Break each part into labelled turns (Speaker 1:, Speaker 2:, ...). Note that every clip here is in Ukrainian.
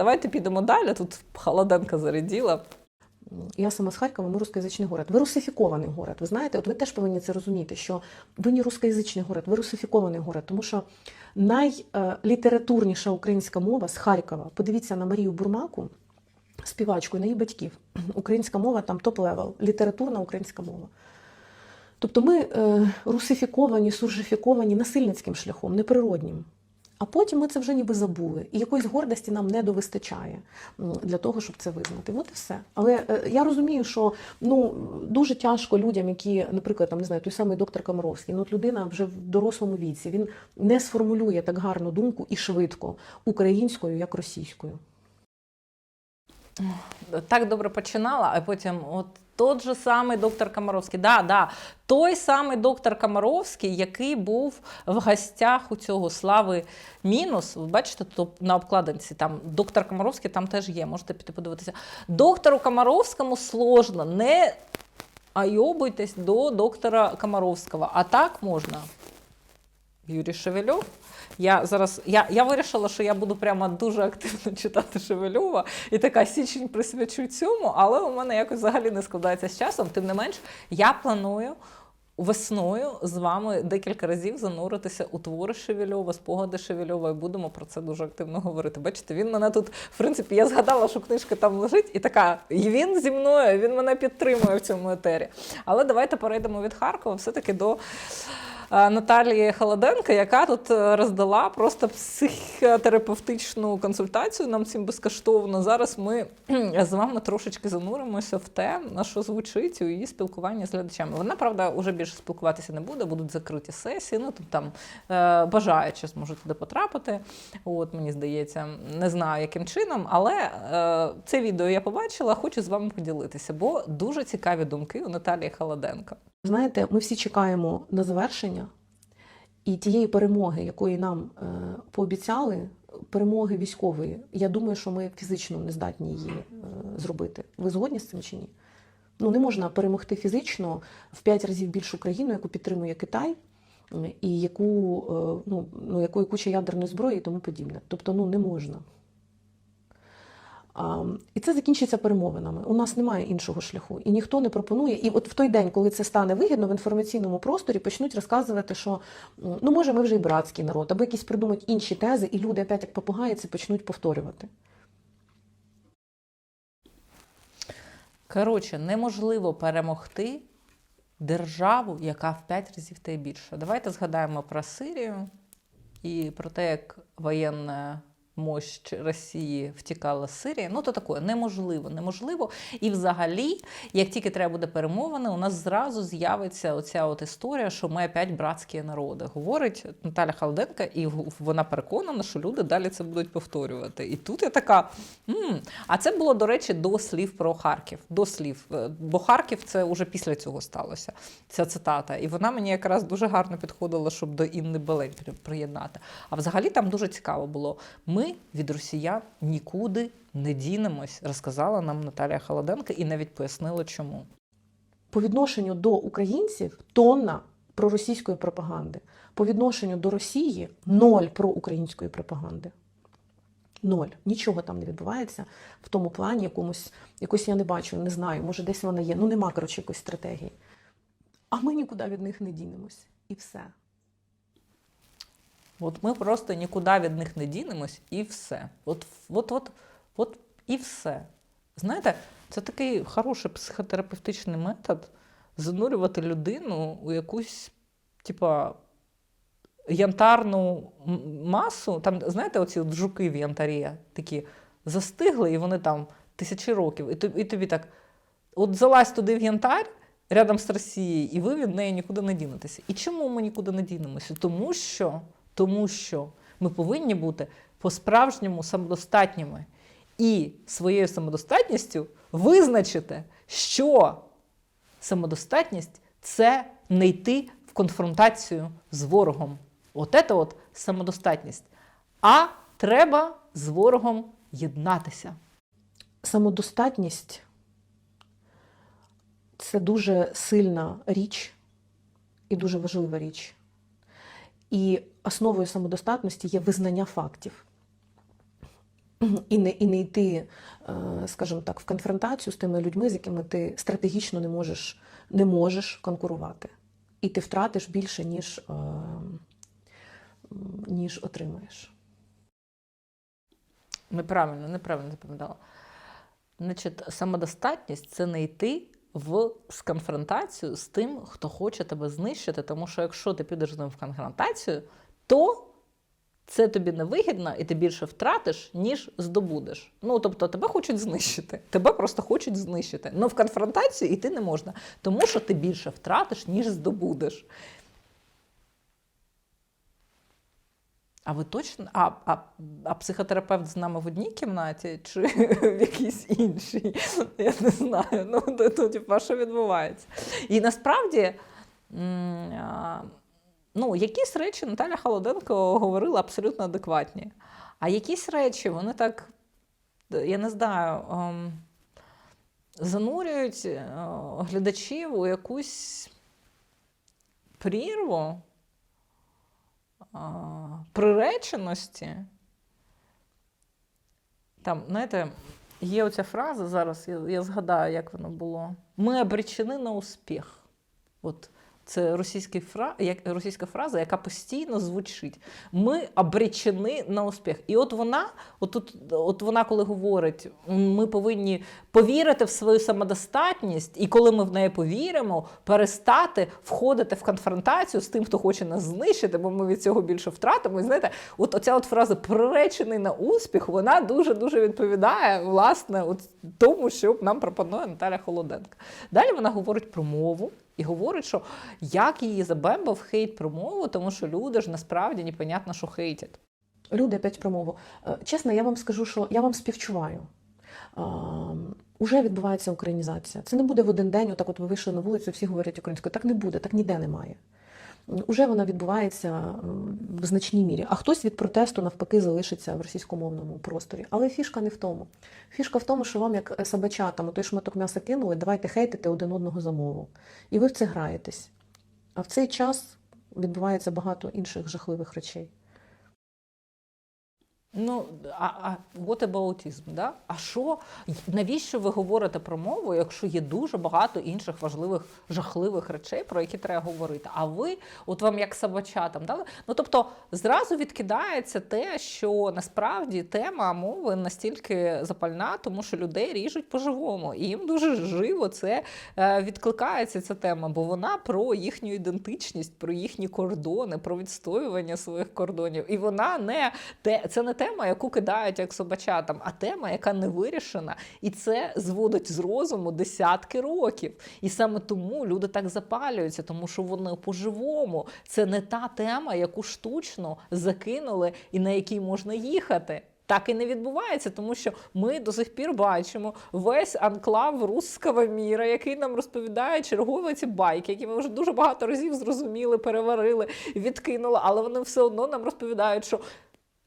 Speaker 1: давайте підемо далі. Тут холоденка заряділа.
Speaker 2: Я сама з Харкова, ми русскоязичний город. Ви русифікований город. Ви знаєте, от ви теж повинні це розуміти, що ви не русскоязичний город, ви русифікований город, тому що найлітературніша українська мова з Харкова. Подивіться на Марію Бурмаку, співачку на її батьків. Українська мова там топ-левел, літературна українська мова. Тобто ми е, русифіковані, суржифіковані насильницьким шляхом, неприроднім. А потім ми це вже ніби забули. І якоїсь гордості нам не довистачає для того, щоб це визнати. От і все. Але е, я розумію, що ну дуже тяжко людям, які, наприклад, там не знаю, той самий доктор Комаровський, ну от людина вже в дорослому віці, він не сформулює так гарну думку і швидко українською, як російською.
Speaker 1: Так добре починала, а потім от тот же самий доктор Комаровський. Да, да, той самий доктор Комаровський, який був в гостях у цього слави мінус. Ви бачите, тут на обкладинці там доктор Комаровський там теж є. Можете піти подивитися. Доктору Комаровському сложно, не айобуйтесь до доктора Комаровського. А так можна. Юрій Шевельов. Я зараз я, я вирішила, що я буду прямо дуже активно читати Шевельова і така січень присвячу цьому, але у мене якось взагалі не складається з часом. Тим не менш, я планую весною з вами декілька разів зануритися у твори Шевельова, спогади Шевельова, і будемо про це дуже активно говорити. Бачите, він мене тут, в принципі, я згадала, що книжка там лежить, і така, і він зі мною, він мене підтримує в цьому етері. Але давайте перейдемо від Харкова все-таки до. Наталії Холоденко, яка тут е, роздала просто психотерапевтичну консультацію нам всім безкоштовно. Зараз ми з вами трошечки зануримося в те, на що звучить у її спілкуванні з глядачами. Вона, правда, вже більше спілкуватися не буде, будуть закриті сесії. Ну тут там е, бажаючи зможуть туди потрапити. От мені здається, не знаю, яким чином, але е, це відео я побачила, хочу з вами поділитися, бо дуже цікаві думки у Наталії Холоденко.
Speaker 2: Знаєте, ми всі чекаємо на завершення і тієї перемоги, якої нам е, пообіцяли, перемоги військової. Я думаю, що ми фізично не здатні її е, зробити. Ви згодні з цим чи ні? Ну не можна перемогти фізично в п'ять разів більшу країну, яку підтримує Китай. І яку, е, ну, ну, якої куча ядерної зброї і тому подібне. Тобто, ну не можна. І це закінчиться перемовинами. У нас немає іншого шляху, і ніхто не пропонує. І от в той день, коли це стане вигідно, в інформаційному просторі почнуть розказувати, що ну може ми вже і братський народ, або якісь придумать інші тези, і люди опять як попугаї це почнуть повторювати.
Speaker 1: Коротше, неможливо перемогти державу, яка в п'ять разів та більше. Давайте згадаємо про Сирію і про те, як воєнна мощь Росії втікала з Сирії. Ну, то таке, неможливо, неможливо. І взагалі, як тільки треба буде перемовини, у нас зразу з'явиться оця от історія, що ми опять братські народи. Говорить Наталя Халденка, і вона переконана, що люди далі це будуть повторювати. І тут я така. М-м. А це було, до речі, до слів про Харків. До слів. Е, Бо Харків це вже після цього сталося. Ця цитата. І вона мені якраз дуже гарно підходила, щоб до Інни Белень приєднати. А взагалі там дуже цікаво було. Ми від росіян нікуди не дінемось, розказала нам Наталія Холоденко і навіть пояснила, чому.
Speaker 2: По відношенню до українців тонна проросійської пропаганди. По відношенню до Росії ноль проукраїнської пропаганди. Ноль. Нічого там не відбувається в тому плані, якомусь, якось я не бачу, не знаю, може десь вона є. Ну нема, коротше, якоїсь стратегії. А ми нікуди від них не дінемось. І все.
Speaker 1: От ми просто нікуди від них не дінемось, і все. От, от, от, от і все. Знаєте, це такий хороший психотерапевтичний метод занурювати людину у якусь, типа, янтарну масу. Там, знаєте, оці от жуки в янтарі такі застигли, і вони там тисячі років. І, тобі- і тобі так: от залазь туди в янтар. Рядом з Росією, і ви від неї нікуди не дінетеся. І чому ми нікуди не дінемося? Тому що, тому що ми повинні бути по-справжньому самодостатніми. І своєю самодостатністю визначити, що самодостатність це не йти в конфронтацію з ворогом. От от самодостатність. А треба з ворогом єднатися.
Speaker 2: Самодостатність це дуже сильна річ і дуже важлива річ. І основою самодостатності є визнання фактів. і не, і не йти, е, скажімо так, в конфронтацію з тими людьми, з якими ти стратегічно не можеш, не можеш конкурувати. І ти втратиш більше, ніж, е, ніж отримаєш.
Speaker 1: Неправильно, неправильно запам'ятала. Значить, самодостатність це не йти в з конфронтацію з тим, хто хоче тебе знищити. Тому що якщо ти підеш з ним в конфронтацію, то це тобі не вигідно, і ти більше втратиш, ніж здобудеш. Ну тобто тебе хочуть знищити, тебе просто хочуть знищити. Ну в конфронтацію йти не можна, тому що ти більше втратиш, ніж здобудеш. А ви точно? А, а, а психотерапевт з нами в одній кімнаті чи в якійсь іншій? Я не знаю. Ну, то, що відбувається? І насправді, ну, якісь речі Наталя Холоденко говорила абсолютно адекватні. А якісь речі, вони так, я не знаю, ем, занурюють е, глядачів у якусь прірву приреченості. Там, знаєте, є оця фраза зараз, я, я згадаю, як воно було. Ми обречені на успіх. От це російський фра... російська фраза, яка постійно звучить. Ми обречені на успіх. І от вона, от, от вона, коли говорить, ми повинні повірити в свою самодостатність, і коли ми в неї повіримо, перестати входити в конфронтацію з тим, хто хоче нас знищити, бо ми від цього більше втратимо. І знаєте, от оця от фраза приречений на успіх, вона дуже дуже відповідає власне от тому, що нам пропонує Наталя Холоденко. Далі вона говорить про мову. І говорить, що як її забембав хейт про мову, тому що люди ж насправді непонятно, що хейтять.
Speaker 2: Люди опять про мову. Е, Чесно, я вам скажу, що я вам співчуваю. Уже відбувається українізація. Це не буде в один день, отак от ви вийшли на вулицю, всі говорять українською. Так не буде, так ніде немає. Уже вона відбувається в значній мірі. А хтось від протесту навпаки залишиться в російськомовному просторі. Але фішка не в тому. Фішка в тому, що вам, як собачатам, той шматок м'яса кинули, давайте хейтити один одного за мову. І ви в це граєтесь. А в цей час відбувається багато інших жахливих речей.
Speaker 1: Ну, а, а what aboutism, да? А що, навіщо ви говорите про мову, якщо є дуже багато інших важливих, жахливих речей, про які треба говорити? А ви, от вам як собачатам, дали? Ну тобто зразу відкидається те, що насправді тема мови настільки запальна, тому що людей ріжуть по-живому. І їм дуже живо це е, відкликається ця тема, бо вона про їхню ідентичність, про їхні кордони, про відстоювання своїх кордонів. І вона не те, це не тема, яку кидають як собачатам, а тема, яка не вирішена, і це зводить з розуму десятки років. І саме тому люди так запалюються, тому що вони по-живому. Це не та тема, яку штучно закинули і на якій можна їхати. Так і не відбувається, тому що ми до сих пір бачимо весь анклав русского міра, який нам розповідає чергові ці байки, які ми вже дуже багато разів зрозуміли, переварили, відкинули, але вони все одно нам розповідають, що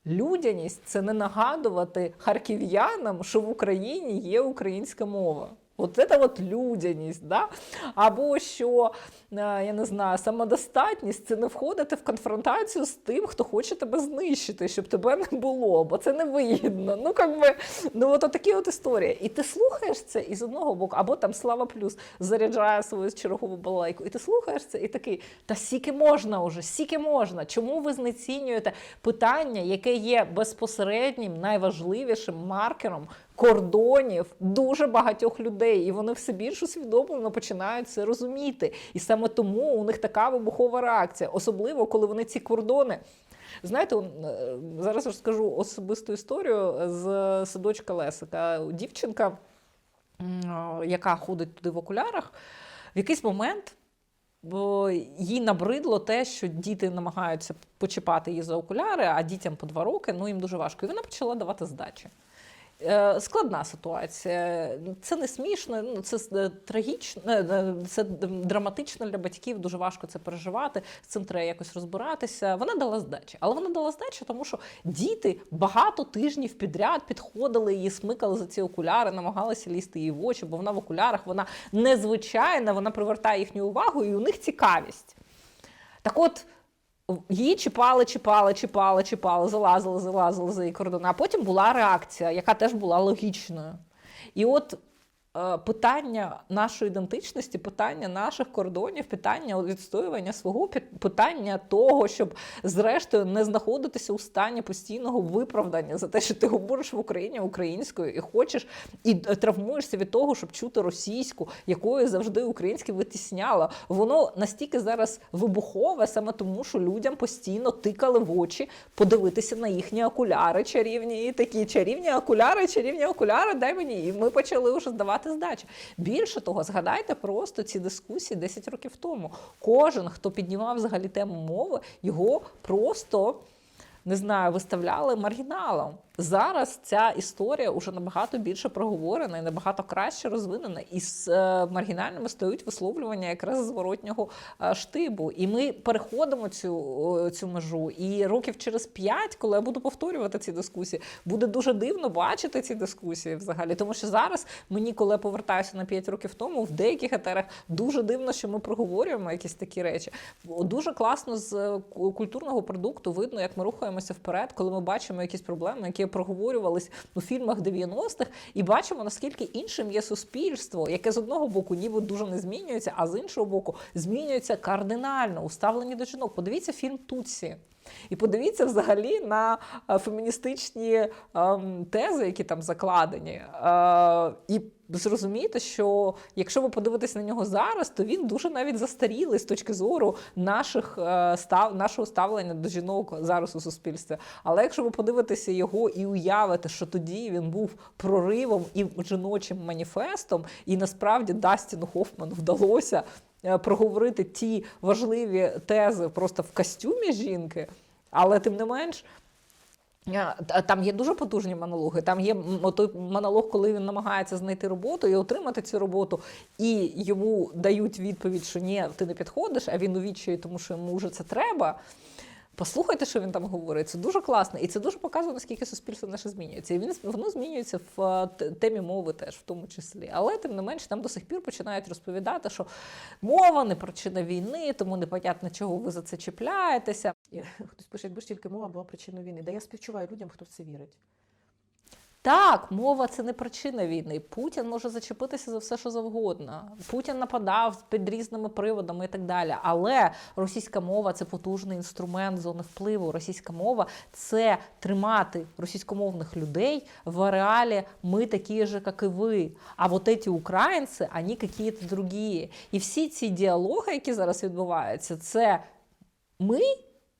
Speaker 1: людяність це не нагадувати харків'янам, що в Україні є українська мова. От це от людяність, да? або що е, я не знаю, самодостатність це не входити в конфронтацію з тим, хто хоче тебе знищити, щоб тебе не було, бо це не вигідно. Ну, как би, ну от такі от історії. І ти слухаєш це і з одного боку, або там Слава Плюс заряджає свою чергову балайку, і ти слухаєш це і такий, та сіки можна уже, сіки можна. Чому ви знецінюєте питання, яке є безпосереднім, найважливішим маркером кордонів дуже багатьох людей, і вони все більш усвідомлено починають це розуміти. І саме тому у них така вибухова реакція, особливо коли вони ці кордони. Знаєте, е, зараз розкажу особисту історію з садочка Лесика. Дівчинка, яка ходить туди в окулярах, в якийсь момент. Їй набридло те, що діти намагаються почіпати її за окуляри, а дітям по два роки, ну їм дуже важко. І вона почала давати здачі. Е, Складна ситуація. Це не смішно, ну це е, трагічно, е, це драматично для батьків. Дуже важко це переживати. З цим треба якось розбиратися. Вона дала здачі, але вона дала здачі, тому що діти багато тижнів підряд підходили її, смикали за ці окуляри, намагалися лізти їй в очі, бо вона в окулярах, вона незвичайна, вона привертає їхню увагу, і у них цікавість. Так от. Її чіпали, чіпали, чіпали, чіпали, залазили, залазили за її кордони. А потім була реакція, яка теж була логічною. І от питання нашої ідентичності, питання наших кордонів, питання відстоювання свого, питання того, щоб зрештою не знаходитися у стані постійного виправдання за те, що ти говориш в Україні українською і хочеш і е, травмуєшся від того, щоб чути російську, якою завжди українське витісняло. Воно настільки зараз вибухове, саме тому, що людям постійно тикали в очі подивитися на їхні окуляри чарівні, і такі чарівні окуляри, чарівні окуляри, дай мені. І ми почали вже здавати здачі. Більше того, згадайте просто ці дискусії 10 років тому. Кожен, хто піднімав взагалі тему мови, його просто. Не знаю, виставляли маргіналом. Зараз ця історія вже набагато більше проговорена і набагато краще розвинена. І з е, маргінальними стають висловлювання якраз зворотнього е, штибу. І ми переходимо цю, цю межу. І років через п'ять, коли я буду повторювати ці дискусії, буде дуже дивно бачити ці дискусії взагалі. Тому що зараз мені, коли я повертаюся на 5 років тому, в деяких етерах дуже дивно, що ми проговорюємо якісь такі речі. Дуже класно з е, культурного продукту видно, як ми рухаємося вперед, коли ми бачимо якісь проблеми, які проговорювались у фільмах 90-х, і бачимо, наскільки іншим є суспільство, яке з одного боку ніби дуже не змінюється, а з іншого боку змінюється кардинально у ставленні до жінок. Подивіться фільм Тутсі. І подивіться взагалі на е, феміністичні ем, тези, які там закладені. Е, і зрозумієте, що якщо ви подивитесь на нього зараз, то він дуже навіть застарілий з точки зору наших, е, став, нашого ставлення до жінок зараз у суспільстві. Але якщо ви подивитеся його і уявите, що тоді він був проривом і жіночим маніфестом, і насправді Дастіну Хофману вдалося проговорити ті важливі тези просто в костюмі жінки, але тим не менш. е, та- Там є дуже потужні монологи. Там є той монолог, коли він намагається знайти роботу і отримати цю роботу, і йому дають відповідь, що ні, ти не підходиш, а він у відчаї, тому що йому вже це треба. Послухайте, що він там говорить. Це дуже класно, і це дуже показує, наскільки суспільство наше змінюється. І він воно змінюється в е, темі мови теж, в тому числі. Але тим не менш, там до сих пір починають розповідати, що мова не причина війни, тому непонятно, чого ви за це чіпляєтеся.
Speaker 2: Хтось пише, якби ж тільки мова була причиною війни. Да я співчуваю людям, хто в це вірить.
Speaker 1: Так, мова це не причина війни. Путін може зачепитися за все, що завгодно. Путін нападав під різними приводами і так далі. Але російська мова це потужний інструмент зони впливу. Російська мова це тримати російськомовних людей в ареалі ми такі ж, як і ви. А вот эти українці, вони якісь другі. І всі ці діалоги, які зараз відбуваються, це ми,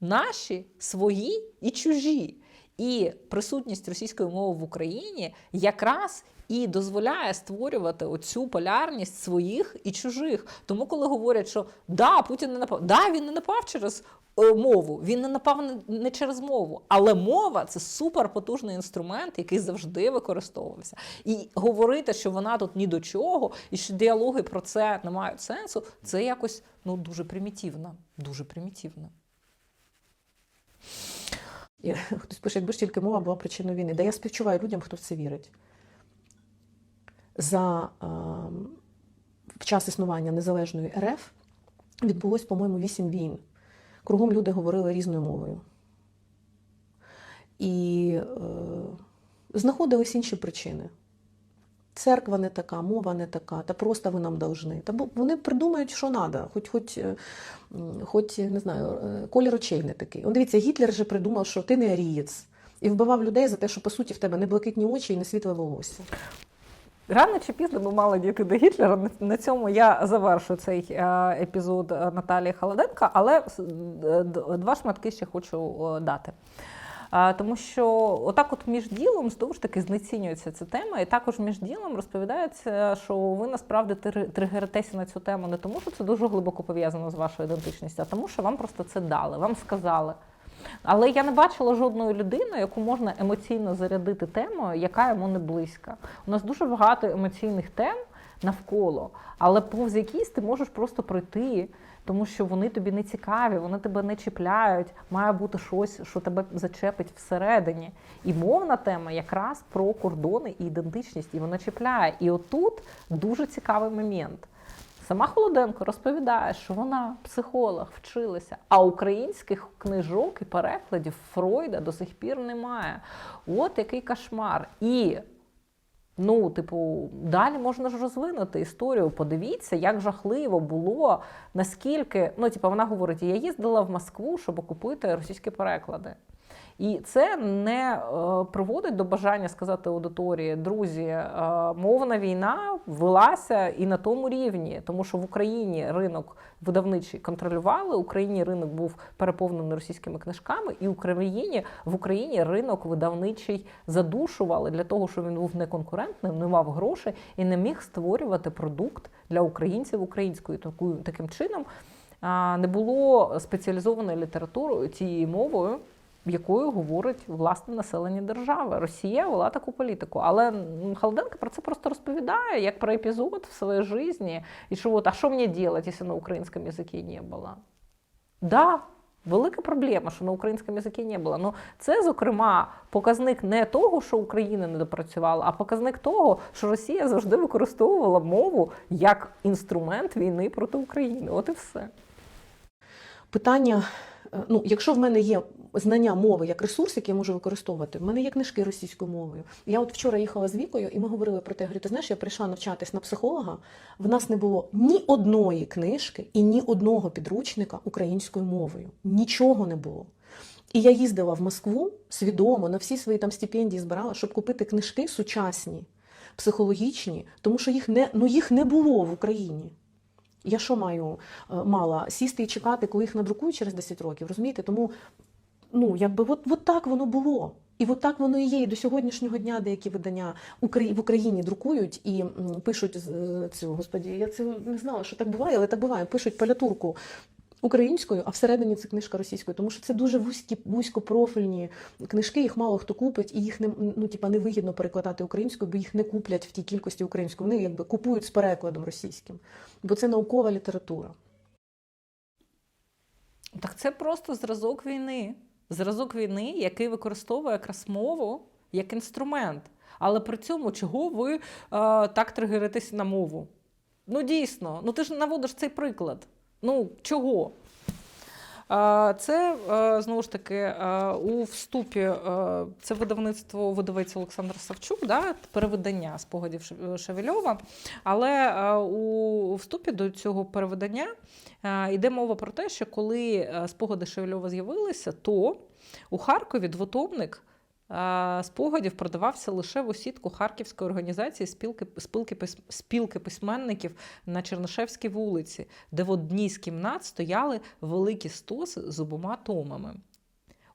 Speaker 1: наші, свої і чужі. І присутність російської мови в Україні якраз і дозволяє створювати оцю полярність своїх і чужих. Тому, коли говорять, що да, Путін не напав, да, він не напав через е, мову, він не напав не, через мову, але мова це суперпотужний інструмент, який завжди використовувався. І говорити, що вона тут ні до чого, і що діалоги про це не мають сенсу, це якось ну дуже примітивно. Дуже примітивно.
Speaker 2: І Хтось пише, якби ж тільки мова була причиною війни. Да я співчуваю людям, хто в це вірить. За е, в час існування незалежної РФ відбулось, по-моєму, вісім війн. Кругом люди говорили різною мовою. І е, знаходились інші причини. Церква не така, мова не така, та просто ви нам должны. Та вони придумають, що треба, хоч, хоч, е, хоч не знаю, е, колір очей не такий. Он дивіться, Гітлер же придумав, що ти не арієць. І вбивав людей за те, що по суті в тебе не блакитні очі і не світле волосся.
Speaker 1: Рано чи пізно ми мали дійти до Гітлера. На- цьому я завершу цей е, епізод Наталії Холоденка, але два шматки ще хочу дати. Тому що отак, от між ділом знову ж таки знецінюється ця тема, і також між ділом розповідається, що ви насправді тригеритеся на цю тему не тому, що це дуже глибоко пов'язано з вашою ідентичністю, а тому, що вам просто це дали, вам сказали. Але я не бачила жодної людини, яку можна емоційно зарядити темою, яка йому не близька. У нас дуже багато емоційних тем навколо, але повз якісь ти можеш просто пройти, тому що вони тобі не цікаві, вони тебе не чіпляють. Має бути щось, що тебе зачепить всередині. І мовна тема якраз про кордони і ідентичність, і вона чіпляє. І отут дуже цікавий момент. Сама Холоденко розповідає, що вона психолог, вчилася, а українських книжок і перекладів Фройда до сих пір немає. От який кошмар. І Ну, типу, далі можна ж розвинути історію. Подивіться, як жахливо було, наскільки. Ну, типу, вона говорить: я їздила в Москву, щоб купити російські переклади. І це не е, приводить до бажання сказати аудиторії, друзі, е, мовна війна велася і на тому рівні, тому що в Україні ринок видавничий контролювали, в Україні ринок був переповнений російськими книжками, і в Україні в Україні ринок видавничий задушували для того, щоб він був неконкурентним, не мав грошей і не міг створювати продукт для українців українською. Таким чином не було спеціалізованої літератури цією мовою якою говорить власне населення держави. Росія вела таку політику. Але м, Холоденко про це просто розповідає, як про епізод в своїй житті. І що от, а що мені робити, якщо на українському язикі не було? Да, велика проблема, що на українському язикі не було. Ну, це, зокрема, показник не того, що Україна не допрацювала, а показник того, що Росія завжди використовувала мову як інструмент війни проти України. От і все.
Speaker 2: Питання: ну, якщо в мене є знання мови як ресурс, який я можу використовувати, в мене є книжки російською мовою. Я от вчора їхала з Вікою, і ми говорили про те, я говорю, ти знаєш, я прийшла навчатись на психолога. В нас не було ні одної книжки і ні одного підручника українською мовою. Нічого не було. І я їздила в Москву свідомо на всі свої там стипендії збирала, щоб купити книжки сучасні, психологічні, тому що їх не, ну, їх не було в Україні. Я що маю е, мала сісти і чекати, коли їх надрукують через 10 років, розумієте? Тому ну, якби от, от так воно було. І от так воно і є. І до сьогоднішнього дня деякі видання в Україні друкують і пишуть цю, господі, я це не знала, що так буває, але так буває. Пишуть палятурку українською, а всередині це книжка російською, тому що це дуже вузькі, вузькопрофільні книжки, їх мало хто купить, і їх не ну, типа, невигідно перекладати українською, бо їх не куплять в тій кількості українською. Вони якби купують з перекладом російським, бо це наукова література.
Speaker 1: Так це просто зразок війни. Зразок війни, який використовує якраз мову як інструмент. Але при цьому чого ви е, так тригеритесь на мову? Ну дійсно, ну ти ж наводиш цей приклад. Ну чого? Це е, знову ж таки е, у вступі е, це видавництво видавець Олександр Савчук, да, перевидання спогадів Шевельова. Але у вступі до цього перевидання е, йде мова про те, що коли спогади Шевельова з'явилися, то у Харкові двотомник спогадів продавався лише в осідку Харківської організації спілки, спілки, спілки письменників на Чернишевській вулиці, де в одній з кімнат стояли великі стоси з обома томами.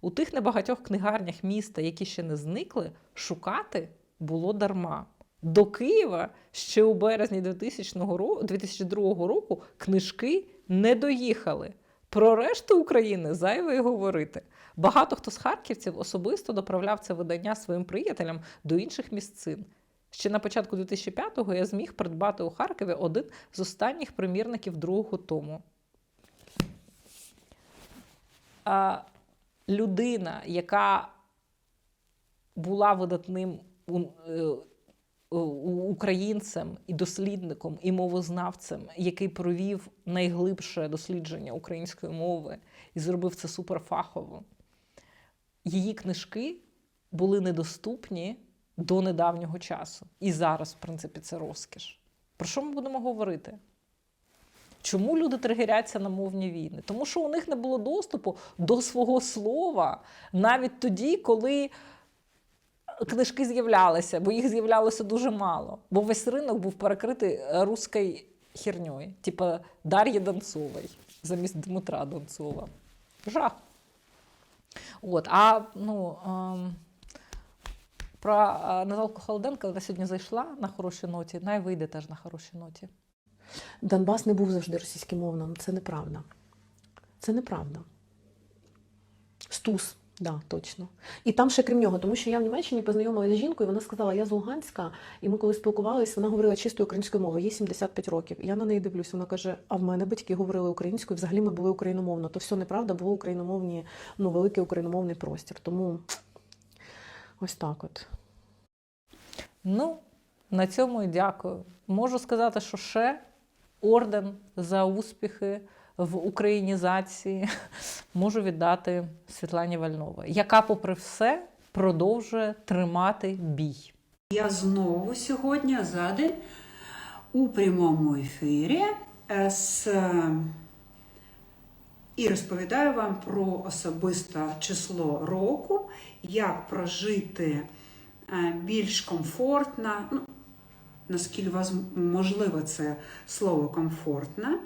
Speaker 1: У тих небагатьох книгарнях міста, які ще не зникли, шукати було дарма. До Києва ще у березні 2000 2002 року книжки не доїхали. Про решту України зайве й говорити. Багато хто з харківців особисто доправляв це видання своїм приятелям до інших місцин. Ще на початку 2005-го я зміг придбати у Харкові один з останніх примірників другого тому. А, людина, яка була видатним е, українцем і дослідником, і мовознавцем, який провів найглибше дослідження української мови і зробив це суперфахово. Її книжки були недоступні до недавнього часу. І зараз, в принципі, це розкіш. Про що ми будемо говорити? Чому люди тригеряться на мовні війни? Тому що у них не було доступу до свого слова навіть тоді, коли книжки з'являлися, бо їх з'являлося дуже мало. Бо весь ринок був перекритий руською херньою, типа Дар'ї Донцової замість Дмитра Донцова. Жах. От, а ну, ем, про е, Наталку Холоденко вона сьогодні зайшла на хорошій ноті, най вийде теж на хорошій ноті.
Speaker 2: Донбас не був завжди російськомовним. Це неправда. Це неправда. Стус, да, точно. І там ще крім нього, тому що я в Німеччині познайомилася з жінкою, вона сказала, я з Луганська, і ми коли спілкувалися, вона говорила чистою українською мовою, їй 75 років. Я на неї дивлюсь, вона каже: а в мене батьки говорили українською, взагалі ми були україномовно. То все неправда, було україномовні, ну, великий україномовний простір. Тому ось так от.
Speaker 1: Ну, на цьому і дякую. Можу сказати, що ще орден за успіхи в українізації можу віддати Світлані Вальновій, яка, попри все, продовжує тримати бій.
Speaker 3: Я знову сьогодні за день у прямому ефірі е, з, і розповідаю вам про особисте число року, як прожити е, більш комфортно, ну, наскільки можливо це слово комфортно.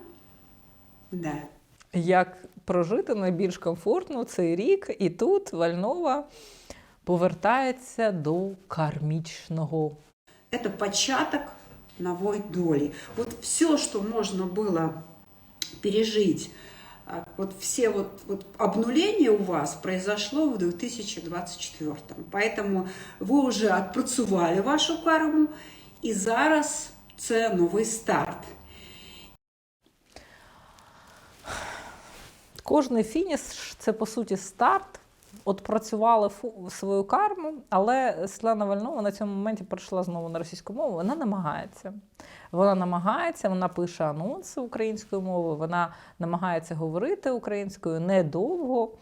Speaker 3: Да.
Speaker 1: Як прожити найбільш комфортно цей рік, і тут Вальнова повертається до кармічного
Speaker 3: Это початок новой доли. Вот все, что можно было пережить, а, вот все вот, вот обнуление у вас произошло в 2024. Поэтому ви вже відпрацювали вашу карму, і зараз це новий старт.
Speaker 1: Кожний фініш це по суті старт. От працювали фу- свою карму, але Світлана Вальнова на цьому моменті перейшла знову на російську мову. Вона намагається. Вона намагається, вона пише анонси українською мовою, вона намагається говорити українською недовго.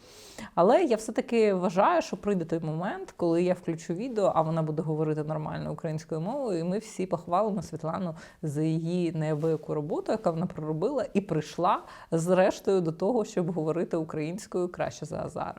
Speaker 1: Але я все-таки вважаю, що прийде той момент, коли я включу відео, а вона буде говорити нормальною українською мовою, і ми всі похвалимо Світлану за її неабияку роботу, яка вона проробила, і прийшла зрештою до того, щоб говорити українською краще за Азарова.